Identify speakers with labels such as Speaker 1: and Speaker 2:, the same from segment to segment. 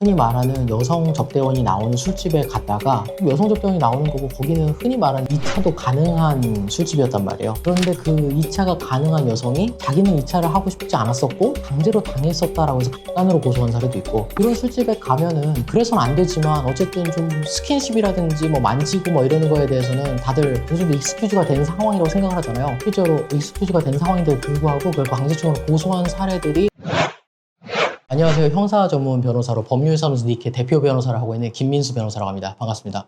Speaker 1: 흔히 말하는 여성 접대원이 나오는 술집에 갔다가 여성 접대원이 나오는 거고 거기는 흔히 말하는 2차도 가능한 술집이었단 말이에요. 그런데 그 2차가 가능한 여성이 자기는 2차를 하고 싶지 않았었고 강제로 당했었다라고 해서 강간으로 고소한 사례도 있고 이런 술집에 가면은 그래서는 안 되지만 어쨌든 좀 스킨십이라든지 뭐 만지고 뭐 이러는 거에 대해서는 다들 정도 익스큐즈가 된 상황이라고 생각을 하잖아요. 실제로 익스큐즈가 된 상황인데도 불구하고 그걸 강제적으로 고소한 사례들이 안녕하세요. 형사 전문 변호사로 법률사무소 니케 대표 변호사를 하고 있는 김민수 변호사라고 합니다. 반갑습니다.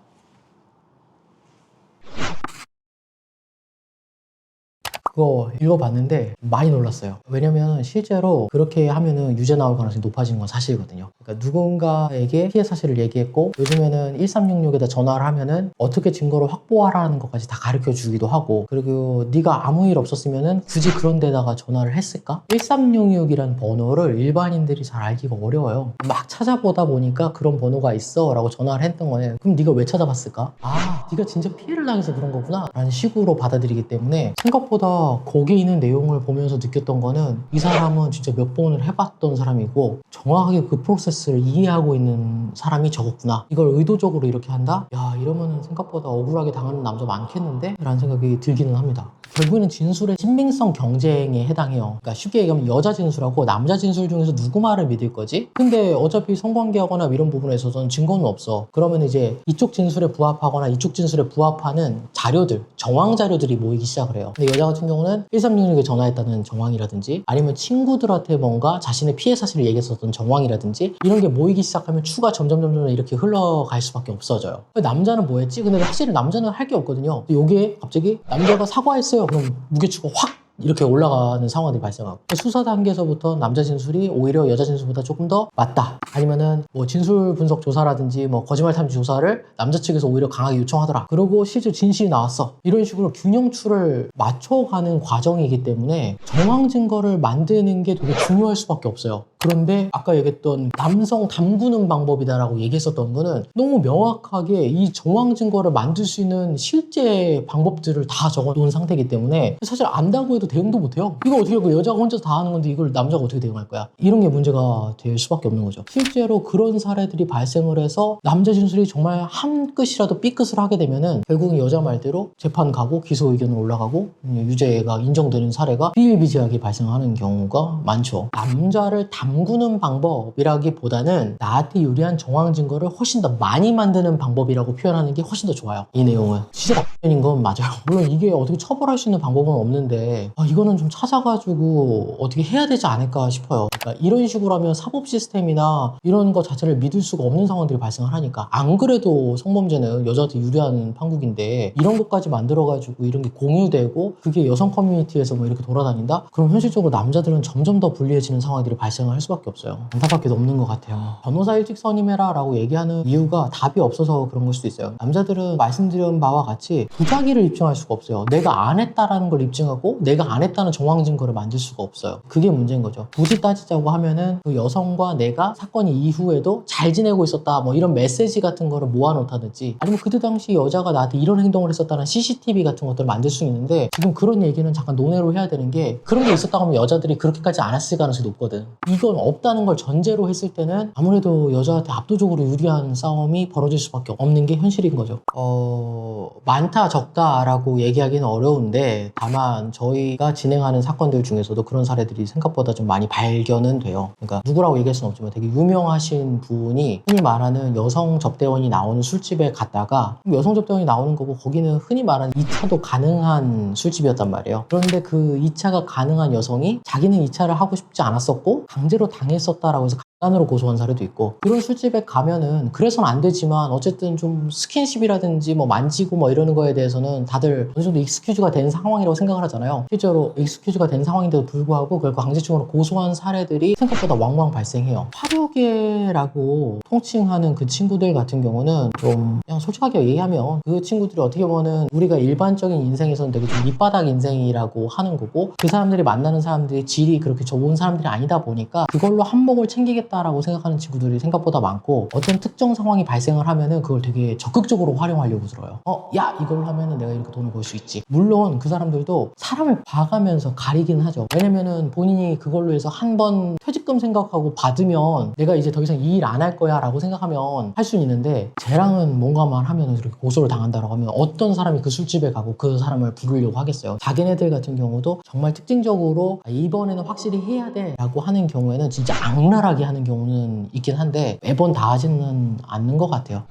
Speaker 1: 그거 읽어봤는데 많이 놀랐어요. 왜냐면 실제로 그렇게 하면은 유죄 나올 가능성이 높아지는 건 사실이거든요. 그러니까 누군가에게 피해 사실을 얘기했고 요즘에는 1366에다 전화를 하면은 어떻게 증거를 확보하라는 것까지 다 가르쳐 주기도 하고 그리고 네가 아무 일 없었으면은 굳이 그런 데다가 전화를 했을까? 1366이라는 번호를 일반인들이 잘 알기가 어려워요. 막 찾아보다 보니까 그런 번호가 있어 라고 전화를 했던 거예요. 그럼 네가 왜 찾아봤을까? 아, 네가 진짜 피해를 당해서 그런 거구나 라는 식으로 받아들이기 때문에 생각보다 거기에 있는 내용을 보면서 느꼈던 거는 이 사람은 진짜 몇 번을 해봤던 사람이고 정확하게 그 프로세스를 이해하고 있는 사람이 적었구나. 이걸 의도적으로 이렇게 한다? 야, 이러면 생각보다 억울하게 당하는 남자 많겠는데? 라는 생각이 들기는 합니다. 결국에는 진술의 신빙성 경쟁에 해당해요. 그러니까 쉽게 얘기하면 여자 진술하고 남자 진술 중에서 누구 말을 믿을 거지? 근데 어차피 성관계하거나 이런 부분에서는 증거는 없어. 그러면 이제 이쪽 진술에 부합하거나 이쪽 진술에 부합하는 자료들, 정황 자료들이 모이기 시작을 해요. 근데 여자 같은 경우는 1366에 전화했다는 정황이라든지 아니면 친구들한테 뭔가 자신의 피해 사실을 얘기했었던 정황이라든지 이런 게 모이기 시작하면 추가 점점 점점 이렇게 흘러갈 수밖에 없어져요. 남자는 뭐 했지? 근데 사실 남자는 할 게 없거든요. 여기에 갑자기 남자가 사과했어요. 그럼 무게추가 확 이렇게 올라가는 상황들이 발생하고. 수사 단계에서부터 남자 진술이 오히려 여자 진술보다 조금 더 맞다. 아니면은 뭐 진술 분석 조사라든지 뭐 거짓말 탐지 조사를 남자 측에서 오히려 강하게 요청하더라. 그리고 실제 진실이 나왔어. 이런 식으로 균형추를 맞춰가는 과정이기 때문에 정황 증거를 만드는 게 되게 중요할 수밖에 없어요 그런데 아까 얘기했던 남성 담그는 방법이다라고 얘기했었던 거는 너무 명확하게 이 정황 증거를 만들 수 있는 실제 방법들을 다 적어 놓은 상태이기 때문에 사실 안다고 해도 대응도 못 해요. 이거 어떻게 그 여자가 혼자 다 하는 건데 이걸 남자가 어떻게 대응할 거야? 이런 게 문제가 될 수밖에 없는 거죠. 실제로 그런 사례들이 발생을 해서 남자 진술이 정말 한 끝이라도 삐끗을 하게 되면은 결국은 여자 말대로 재판 가고 기소 의견을 올라가고 유죄가 인정되는 사례가 비일비재하게 발생하는 경우가 많죠. 남자를 담 그는 방법이라기보다는 나한테 유리한 정황 증거를 훨씬 더 많이 만드는 방법이라고 표현하는 게 훨씬 더 좋아요. 이 내용은 진짜 나쁜 건 맞아요. 물론 이게 어떻게 처벌할 수 있는 방법은 없는데 아, 이거는 좀 찾아가지고 어떻게 해야 되지 않을까 싶어요. 그러니까 이런 식으로 하면 사법 시스템이나 이런 것 자체를 믿을 수가 없는 상황들이 발생을 하니까 안 그래도 성범죄는 여자한테 유리한 판국인데 이런 것까지 만들어가지고 이런 게 공유되고 그게 여성 커뮤니티에서 뭐 이렇게 돌아다닌다? 그럼 현실적으로 남자들은 점점 더 불리해지는 상황들이 발생을 할 수밖에 없어요. 안타깝게도 없는 것 같아요. 변호사 일찍 선임해라 라고 얘기하는 이유가 답이 없어서 그런 걸 수도 있어요. 남자들은 말씀드린 바와 같이 부작위를 입증할 수가 없어요. 내가 안 했다라는 걸 입증하고 내가 안 했다는 정황 증거를 만들 수가 없어요. 그게 문제인 거죠. 굳이 따지자고 하면은 그 여성과 내가 사건이 이후에도 잘 지내고 있었다 뭐 이런 메시지 같은 거를 모아놓다든지 아니면 그때 당시 여자가 나한테 이런 행동을 했었다는 CCTV 같은 것들을 만들 수 있는데 지금 그런 얘기는 잠깐 논외로 해야 되는 게 그런 게 있었다고 하면 여자들이 그렇게까지 안 했을 가능성이 높거든. 이건 없다는 걸 전제로 했을 때는 아무래도 여자한테 압도적으로 유리한 싸움이 벌어질 수밖에 없는 게 현실인 거죠. 어, 많다 적다라고 얘기하기는 어려운데 다만 저희가 진행하는 사건들 중에서도 그런 사례들이 생각보다 좀 많이 발견은 돼요. 그러니까 누구라고 얘기할 수는 없지만 되게 유명하신 분이 흔히 말하는 여성 접대원이 나오는 술집에 갔다가 여성 접대원이 나오는 거고 거기는 흔히 말하는 2차도 가능한 술집이었단 말이에요. 그런데 그 2차가 가능한 여성이 자기는 2차를 하고 싶지 않았었고 강제로 당했었다라고 해서 간으로 고소한 사례도 있고 그런 술집에 가면은 그래서는 안 되지만 어쨌든 좀 스킨십이라든지 뭐 만지고 뭐 이러는 거에 대해서는 다들 어느 정도 익스큐즈가 된 상황이라고 생각을 하잖아요. 실제로 익스큐즈가 된 상황인데도 불구하고 그걸 강제적으로 고소한 사례들이 생각보다 왕왕 발생해요. 화류계라고 통칭하는 그 친구들 같은 경우는 좀 그냥 솔직하게 얘기하면 그 친구들이 어떻게 보면은 우리가 일반적인 인생에서는 되게 좀 밑바닥 인생이라고 하는 거고 그 사람들이 만나는 사람들이 질이 그렇게 좋은 사람들이 아니다 보니까 그걸로 한몫을 챙기겠다 하겠다라고 생각하는 친구들이 생각보다 많고 어떤 특정 상황이 발생을 하면은 그걸 되게 적극적으로 활용하려고 들어요. 어, 야 이걸 하면은 내가 이렇게 돈을 벌 수 있지. 물론 그 사람들도 사람을 봐가면서 가리긴 하죠. 왜냐면은 본인이 그걸로 해서 한 번 퇴직금 생각하고 받으면 내가 이제 더 이상 이 일 안 할 거야라고 생각하면 할 수는 있는데 쟤랑은 뭔가만 하면은 이렇게 고소를 당한다라고 하면 어떤 사람이 그 술집에 가고 그 사람을 부르려고 하겠어요. 자기네들 같은 경우도 정말 특징적으로 아, 이번에는 확실히 해야 돼라고 하는 경우에는 진짜 악랄하게 하는 경우는 있긴 한데 매번 다 하지는 않는 것 같아요.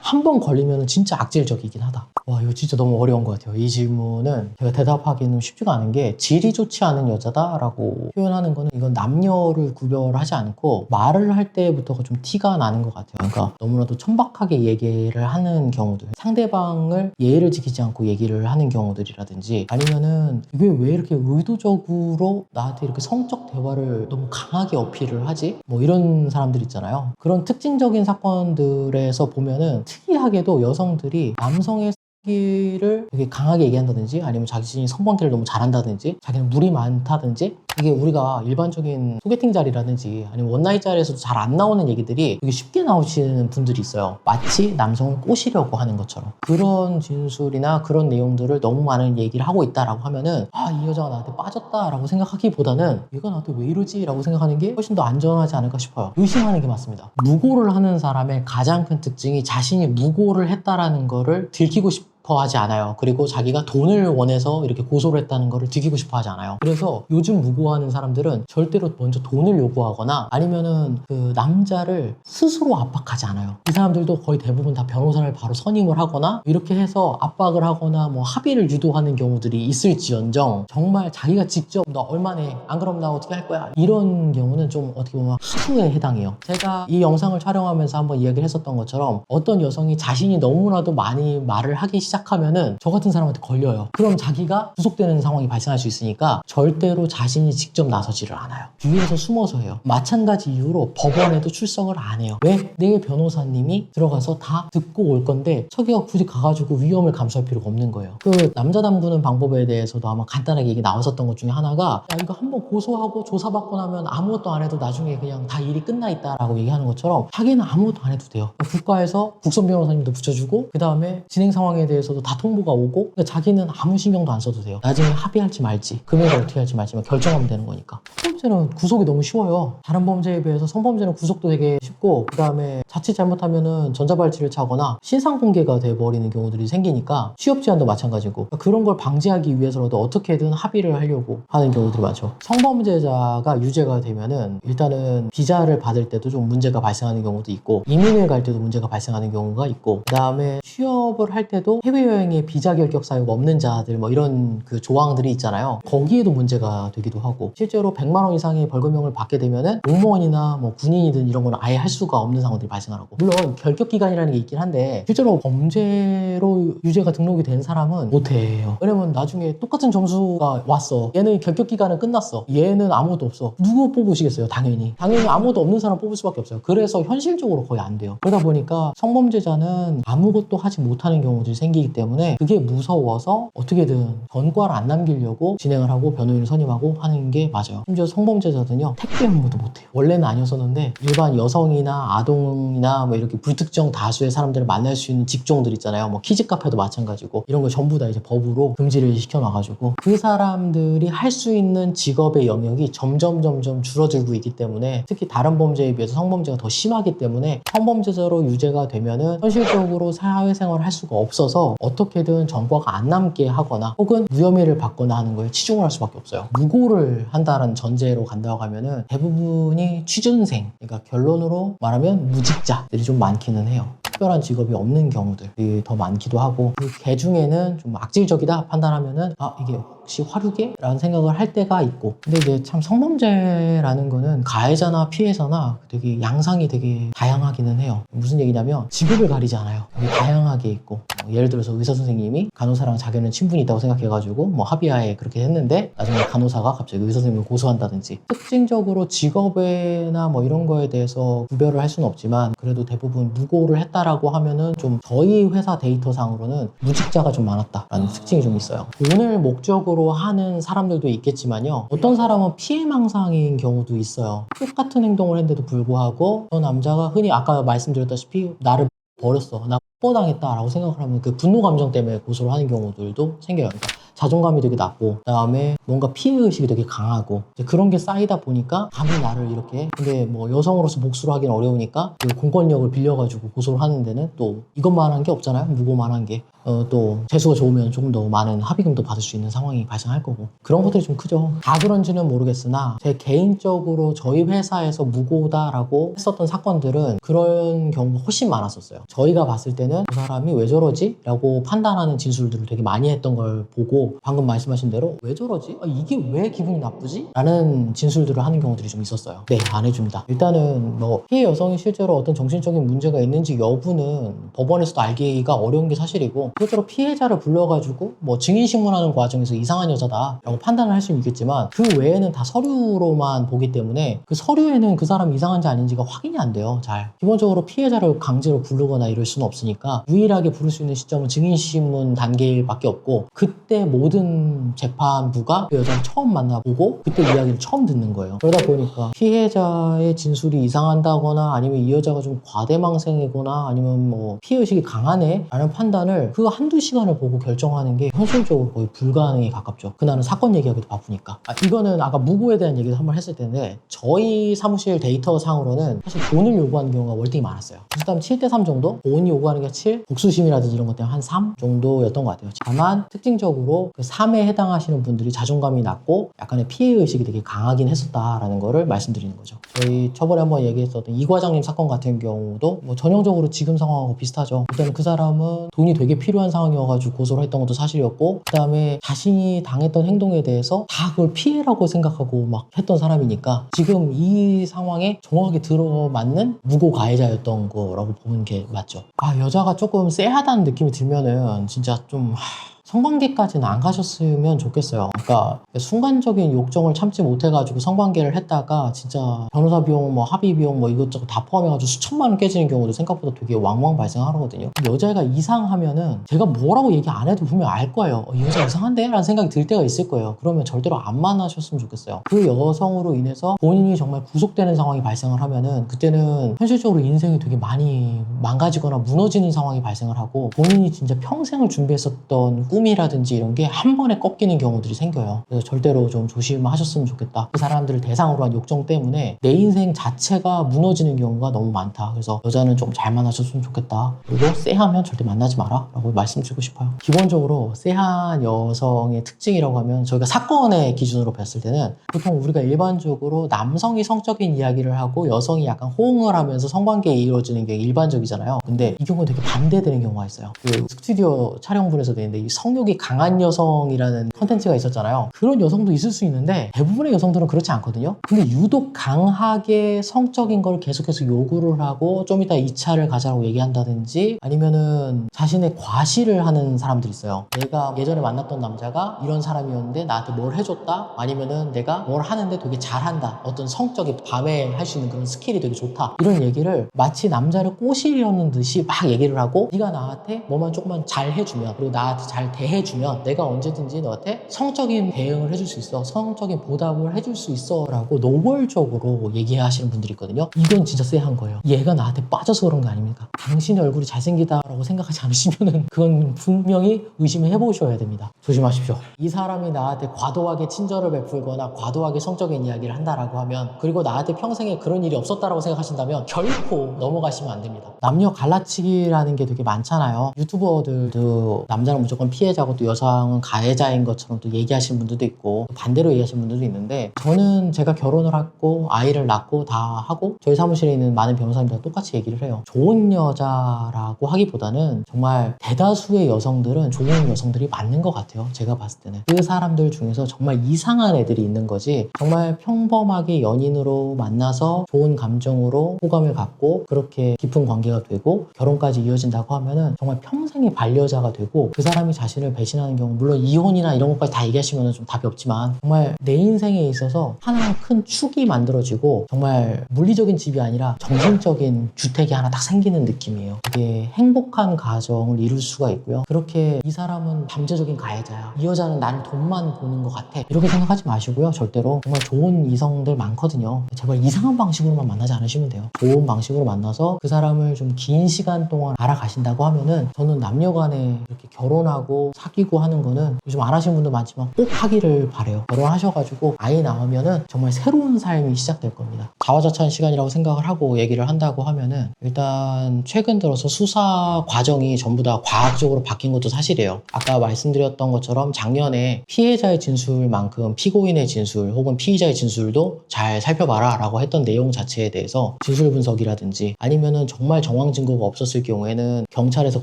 Speaker 1: 한 번 걸리면 진짜 악질적이긴 하다. 와 이거 진짜 너무 어려운 것 같아요. 이 질문은 제가 대답하기는 쉽지가 않은 게 질이 좋지 않은 여자다라고 표현하는 거는 이건 남녀를 구별하지 않고 말을 할 때부터가 좀 티가 나는 것 같아요. 그러니까 너무나도 천박하게 얘기를 하는 경우들, 상대방을 예의를 지키지 않고 얘기를 하는 경우들이라든지 아니면은 이게 왜 이렇게 의도적으로 나한테 이렇게 성적 대화를 너무 강하게 어필을 하지? 뭐 이런 사람들 있잖아요. 그런 특징적인 사건들에서 보면은 특이하게도 여성들이 남성의 를 되게 강하게 얘기한다든지 아니면 자신이 성관계를 너무 잘한다든지 자기는 물이 많다든지 이게 우리가 일반적인 소개팅 자리라든지 아니면 원나잇 자리에서도 잘 안 나오는 얘기들이 되게 쉽게 나오시는 분들이 있어요. 마치 남성을 꼬시려고 하는 것처럼. 그런 진술이나 그런 내용들을 너무 많은 얘기를 하고 있다라고 하면은 아 이 여자가 나한테 빠졌다라고 생각하기보다는 얘가 나한테 왜 이러지? 라고 생각하는 게 훨씬 더 안전하지 않을까 싶어요. 의심하는 게 맞습니다. 무고를 하는 사람의 가장 큰 특징이 자신이 무고를 했다라는 거를 들키고 싶 하지 않아요. 그리고 자기가 돈을 원해서 이렇게 고소를 했다는 거를 들키고 싶어 하지 않아요. 그래서 요즘 무고하는 사람들은 절대로 먼저 돈을 요구하거나 아니면은 그 남자를 스스로 압박하지 않아요. 이 사람들도 거의 대부분 다 변호사를 바로 선임을 하거나 이렇게 해서 압박을 하거나 뭐 합의를 유도하는 경우들이 있을지언정 정말 자기가 직접 너 얼마네 안 그럼 나 어떻게 할 거야 이런 경우는 좀 어떻게 보면 하수에 해당해요. 제가 이 영상을 촬영하면서 한번 이야기를 했었던 것처럼 어떤 여성이 자신이 너무나도 많이 말을 하기 시작 시작하면은 저 같은 사람한테 걸려요. 그럼 자기가 구속되는 상황이 발생할 수 있으니까 절대로 자신이 직접 나서지를 않아요. 뒤에서 숨어서 해요. 마찬가지 이유로 법원에도 출석을 안 해요. 왜? 내일 변호사님이 들어가서 다 듣고 올 건데 저기가 굳이 가가지고 위험을 감수할 필요가 없는 거예요. 그 남자 담그는 방법에 대해서도 아마 간단하게 얘기 나왔었던 것 중에 하나가 야 이거 한번 고소하고 조사받고 나면 아무것도 안 해도 나중에 그냥 다 일이 끝나 있다라고 얘기하는 것처럼 자기는 아무것도 안 해도 돼요. 국가에서 국선 변호사님도 붙여주고 그 다음에 진행 상황에 대해서 도 다 통보가 오고 자기는 아무 신경도 안 써도 돼요. 나중에 합의할지 말지 금액을 어떻게 할지 말지만 결정하면 되는 거니까. 성범죄는 구속이 너무 쉬워요. 다른 범죄에 비해서 성범죄는 구속도 되게 쉽고 그 다음에 자칫 잘못하면은 전자발찌를 차거나 신상 공개가 돼 버리는 경우들이 생기니까 취업 제한도 마찬가지고 그러니까 그런 걸 방지하기 위해서라도 어떻게든 합의를 하려고 하는 경우들이 많죠. 성범죄자가 유죄가 되면은 일단은 비자를 받을 때도 좀 문제가 발생하는 경우도 있고 이민을 갈 때도 문제가 발생하는 경우가 있고 그 다음에 취업을 할 때도 해외여행에 비자 결격 사유가 없는 자들 뭐 이런 그 조항들이 있잖아요. 거기에도 문제가 되기도 하고 실제로 100만 원 이상의 벌금형을 받게 되면은 공무원이나 뭐 군인이든 이런 거는 아예 할 수가 없는 상황들이 발생하고 물론 결격 기간이라는 게 있긴 한데 실제로 범죄로 유죄가 등록이 된 사람은 못해요. 왜냐면 나중에 똑같은 점수가 왔어. 얘는 결격 기간은 끝났어. 얘는 아무것도 없어. 누구 뽑으시겠어요? 당연히. 당연히 아무것도 없는 사람 뽑을 수밖에 없어요. 그래서 현실적으로 거의 안 돼요. 그러다 보니까 성범죄자는 아무것도 하지 못하는 경우들이 생기기 때문에 그게 무서워서 어떻게든 전과를 안 남기려고 진행을 하고 변호인을 선임하고 하는 게 맞아요. 심지어 성범죄자들은요 택배 업무도 못해요. 원래는 아니었었는데 일반 여성이나 아동이나 뭐 이렇게 불특정 다수의 사람들을 만날 수 있는 직종들 있잖아요. 뭐 키즈 카페도 마찬가지고 이런 걸 전부 다 이제 법으로 금지를 시켜놔가지고 그 사람들이 할 수 있는 직업의 영역이 점점 점점 줄어들고 있기 때문에 특히 다른 범죄에 비해서 성범죄가 더 심하기 때문에 성범죄자로 유죄가 되면은 현실적으로 사회생활을 할 수가 없어서 어떻게든 전과가 안 남게 하거나 혹은 무혐의를 받거나 하는 거에 치중을 할 수밖에 없어요. 무고를 한다는 전제 로 간다고 하면은 대부분이 취준생, 그러니까 결론으로 말하면 무직자들이 좀 많기는 해요. 특별한 직업이 없는 경우들이 더 많기도 하고 그 개 중에는 좀 악질적이다 판단하면은 아 이게 혹시 화류계? 라는 생각을 할 때가 있고. 근데 이제 참 성범죄라는 거는 가해자나 피해자나 되게 양상이 되게 다양하기는 해요. 무슨 얘기냐면 직업을 가리지 않아요. 되게 다양하게 있고. 뭐 예를 들어서 의사 선생님이 간호사랑 자기는 친분이 있다고 생각해가지고 뭐 합의하에 그렇게 했는데 나중에 간호사가 갑자기 의사 선생님을 고소한다든지 특징적으로 직업에나 뭐 이런 거에 대해서 구별을 할 수는 없지만 그래도 대부분 무고를 했다라고 하면은 좀 저희 회사 데이터상으로는 무직자가 좀 많았다라는 특징이 좀 있어요. 돈을 목적으로 정신적으로 하는 사람들도 있겠지만요. 어떤 사람은 피해망상인 경우도 있어요. 똑같은 행동을 했는데도 불구하고 저 남자가 흔히 아까 말씀드렸다시피 나를 버렸어. 나 뽀당했다라고 생각을 하면 그 분노 감정 때문에 고소를 하는 경우들도 생겨요. 그러니까 자존감이 되게 낮고 그다음에 뭔가 피해 의식이 되게 강하고 그런 게 쌓이다 보니까 감히 나를 이렇게 근데 뭐 여성으로서 복수를 하기는 어려우니까 그 공권력을 빌려가지고 고소를 하는 데는 또 이것만 한 게 없잖아요 무고만 게 어, 또 재수가 좋으면 조금 더 많은 합의금도 받을 수 있는 상황이 발생할 거고 그런 것들이 좀 크죠 다 그런지는 모르겠으나 제 개인적으로 저희 회사에서 무고다라고 했었던 사건들은 그런 경우가 훨씬 많았었어요 저희가 봤을 때는 그 사람이 왜 저러지? 라고 판단하는 진술들을 되게 많이 했던 걸 보고 방금 말씀하신 대로 왜 저러지? 아, 이게 왜 기분이 나쁘지? 라는 진술들을 하는 경우들이 좀 있었어요 네 안 해줍니다 일단은 뭐 피해 여성이 실제로 어떤 정신적인 문제가 있는지 여부는 법원에서도 알기가 어려운 게 사실이고 실제로 피해자를 불러가지고 뭐 증인신문하는 과정에서 이상한 여자다 라고 판단을 할 수는 있겠지만 그 외에는 다 서류로만 보기 때문에 그 서류에는 그 사람이 이상한지 아닌지가 확인이 안 돼요 잘. 기본적으로 피해자를 강제로 부르거나 이럴 수는 없으니까 유일하게 부를 수 있는 시점은 증인신문 단계일밖에 없고 그때 모든 재판부가 그 여자를 처음 만나보고 그때 이야기를 처음 듣는 거예요. 그러다 보니까 피해자의 진술이 이상한다거나 아니면 이 여자가 좀 과대망상이거나 아니면 뭐 피해의식이 강하네 라는 판단을 그 한두 시간을 보고 결정하는 게 현실적으로 거의 불가능에 가깝죠. 그날은 사건 얘기하기도 바쁘니까. 아, 이거는 아까 무고에 대한 얘기도 한 번 했을 텐데 저희 사무실 데이터 상으로는 사실 돈을 요구하는 경우가 월등히 많았어요. 부담 7대 3 정도? 돈이 요구하는 게 7, 복수심이라든지 이런 것 때문에 한 3 정도였던 것 같아요. 다만 특징적으로 그 3에 해당하시는 분들이 자존감이 낮고 약간의 피해의식이 되게 강하긴 했었다라는 거를 말씀드리는 거죠. 저희 저번에 한번 얘기했었던 이 과장님 사건 같은 경우도 뭐 전형적으로 지금 상황하고 비슷하죠. 일단 그 사람은 돈이 되게 필요 한 상황이어가지고 고소를 했던 것도 사실이었고 그 다음에 자신이 당했던 행동에 대해서 다 그걸 피해라고 생각하고 막 했던 사람이니까 지금 이 상황에 정확하게 들어맞는 무고 가해자였던 거라고 보는 게 맞죠. 아 여자가 조금 쎄하다는 느낌이 들면은 진짜 좀 하, 성관계까지는 안 가셨으면 좋겠어요. 그러니까 순간적인 욕정을 참지 못해가지고 성관계를 했다가 진짜 변호사 비용, 뭐 합의 비용, 뭐 이것저것 다 포함해가지고 수천만 원 깨지는 경우도 생각보다 되게 왕왕 발생하거든요. 여자애가 이상하면은 제가 뭐라고 얘기 안 해도 분명 알 거예요. 어, 이 여자 이상한데? 라는 생각이 들 때가 있을 거예요. 그러면 절대로 안 만나셨으면 좋겠어요. 그 여성으로 인해서 본인이 정말 구속되는 상황이 발생을 하면은 그때는 현실적으로 인생이 되게 많이 망가지거나 무너지는 상황이 발생을 하고 본인이 진짜 평생을 준비했었던 꿈이라든지 이런 게 한 번에 꺾이는 경우들이 생겨요. 그래서 절대로 좀 조심하셨으면 좋겠다. 그 사람들을 대상으로 한 욕정 때문에 내 인생 자체가 무너지는 경우가 너무 많다. 그래서 여자는 좀 잘 만나셨으면 좋겠다. 그리고 쎄하면 절대 만나지 마라. 라고 말씀드리고 싶어요. 기본적으로 쎄한 여성의 특징이라고 하면 저희가 사건의 기준으로 봤을 때는 보통 우리가 일반적으로 남성이 성적인 이야기를 하고 여성이 약간 호응을 하면서 성관계에 이루어지는 게 일반적이잖아요. 근데 이 경우는 되게 반대되는 경우가 있어요. 그 스튜디오 촬영분에서도 있는데 이 성 욕이 강한 여성이라는 컨텐츠가 있었잖아요. 그런 여성도 있을 수 있는데 대부분의 여성들은 그렇지 않거든요. 근데 유독 강하게 성적인 걸 계속해서 요구를 하고 좀 이따 2차를 가자라고 얘기한다든지 아니면은 자신의 과시를 하는 사람들이 있어요. 내가 예전에 만났던 남자가 이런 사람이었는데 나한테 뭘 해줬다? 아니면은 내가 뭘 하는데 되게 잘한다. 어떤 성적인 밤에 할 수 있는 그런 스킬이 되게 좋다. 이런 얘기를 마치 남자를 꼬시려는 듯이 막 얘기를 하고 네가 나한테 뭐만 조금만 잘 해주면 그리고 나한테 잘 대해주면 내가 언제든지 너한테 성적인 대응을 해줄 수 있어. 성적인 보답을 해줄 수 있어. 라고 노골적으로 얘기하시는 분들이 있거든요. 이건 진짜 쎄한 거예요. 얘가 나한테 빠져서 그런 거 아닙니까? 당신의 얼굴이 잘생기다라고 생각하지 않으시면은 그건 분명히 의심을 해보셔야 됩니다. 조심하십시오. 이 사람이 나한테 과도하게 친절을 베풀거나 과도하게 성적인 이야기를 한다라고 하면 그리고 나한테 평생에 그런 일이 없었다라고 생각하신다면 결코 넘어가시면 안 됩니다. 남녀 갈라치기라는 게 되게 많잖아요. 유튜버들도 남자는 무조건 피해 자고 또 여성은 가해자인 것처럼 또 얘기하시는 분들도 있고 반대로 얘기하시는 분들도 있는데 저는 제가 결혼을 하고 아이를 낳고 다 하고 저희 사무실에 있는 많은 변호사님들 똑같이 얘기를 해요. 좋은 여자라고 하기보다는 정말 대다수의 여성들은 좋은 여성들이 맞는 것 같아요. 제가 봤을 때는 그 사람들 중에서 정말 이상한 애들이 있는 거지 정말 평범하게 연인으로 만나서 좋은 감정으로 호감을 갖고 그렇게 깊은 관계가 되고 결혼까지 이어진다고 하면은 정말 평생의 반려자가 되고 그 사람이 자신 을 배신하는 경우 물론 이혼이나 이런 것까지 다 얘기하시면 좀 답이 없지만 정말 내 인생에 있어서 하나의 큰 축이 만들어지고 정말 물리적인 집이 아니라 정신적인 주택이 하나 딱 생기는 느낌 느낌이에요. 되게 행복한 가정을 이룰 수가 있고요. 그렇게 이 사람은 잠재적인 가해자야. 이 여자는 나를 돈만 보는 것 같아. 이렇게 생각하지 마시고요. 절대로 정말 좋은 이성들 많거든요. 제발 이상한 방식으로만 만나지 않으시면 돼요. 좋은 방식으로 만나서 그 사람을 좀 긴 시간 동안 알아가신다고 하면은 저는 남녀간에 이렇게 결혼하고 사귀고 하는 거는 요즘 안 하시는 분도 많지만 꼭 하기를 바래요. 결혼하셔가지고 아이 낳으면은 정말 새로운 삶이 시작될 겁니다. 자화자찬 시간이라고 생각을 하고 얘기를 한다고 하면은 일단 최근 들어서 수사 과정이 전부 다 과학적으로 바뀐 것도 사실이에요. 아까 말씀드렸던 것처럼 작년에 피해자의 진술만큼 피고인의 진술 혹은 피의자의 진술도 잘 살펴봐라 라고 했던 내용 자체에 대해서 진술 분석이라든지 아니면은 정말 정황 증거가 없었을 경우에는 경찰에서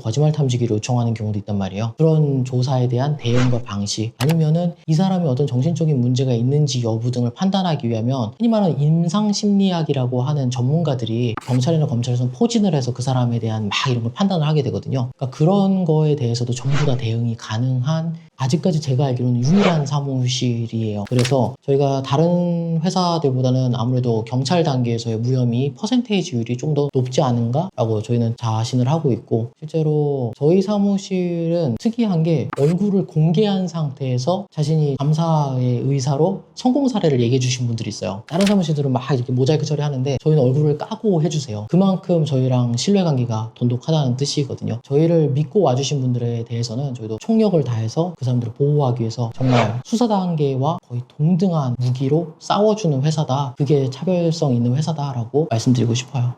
Speaker 1: 거짓말 탐지기를 요청하는 경우도 있단 말이에요. 그런 조사에 대한 대응과 방식 아니면은 이 사람이 어떤 정신적인 문제가 있는지 여부 등을 판단하기 위하면 흔히 말하는 임상 심리학이라고 하는 전문가들이 경찰이나 검찰에서 포진을 해서 그 사람에 대한 막 이런 걸 판단을 하게 되거든요. 그러니까 그런 거에 대해서도 전부 다 대응이 가능한 아직까지 제가 알기로는 유일한 사무실이에요. 그래서 저희가 다른 회사들보다는 아무래도 경찰 단계에서의 무혐의 퍼센테이지율이 좀 더 높지 않은가라고 저희는 자신을 하고 있고 실제로 저희 사무실은 특이 한 게 얼굴을 공개한 상태에서 자신이 감사의 의사로 성공 사례를 얘기해 주신 분들이 있어요. 다른 사무실들은 막 이렇게 모자이크 처리하는데 저희는 얼굴을 까고 해주세요. 그만큼 저희랑 신뢰관계가 돈독하다는 뜻이거든요. 저희를 믿고 와주신 분들에 대해서는 저희도 총력을 다해서 그 사람들을 보호하기 위해서 정말 수사 단계와 거의 동등한 무기로 싸워주는 회사다. 그게 차별성 있는 회사다라고 말씀드리고 싶어요.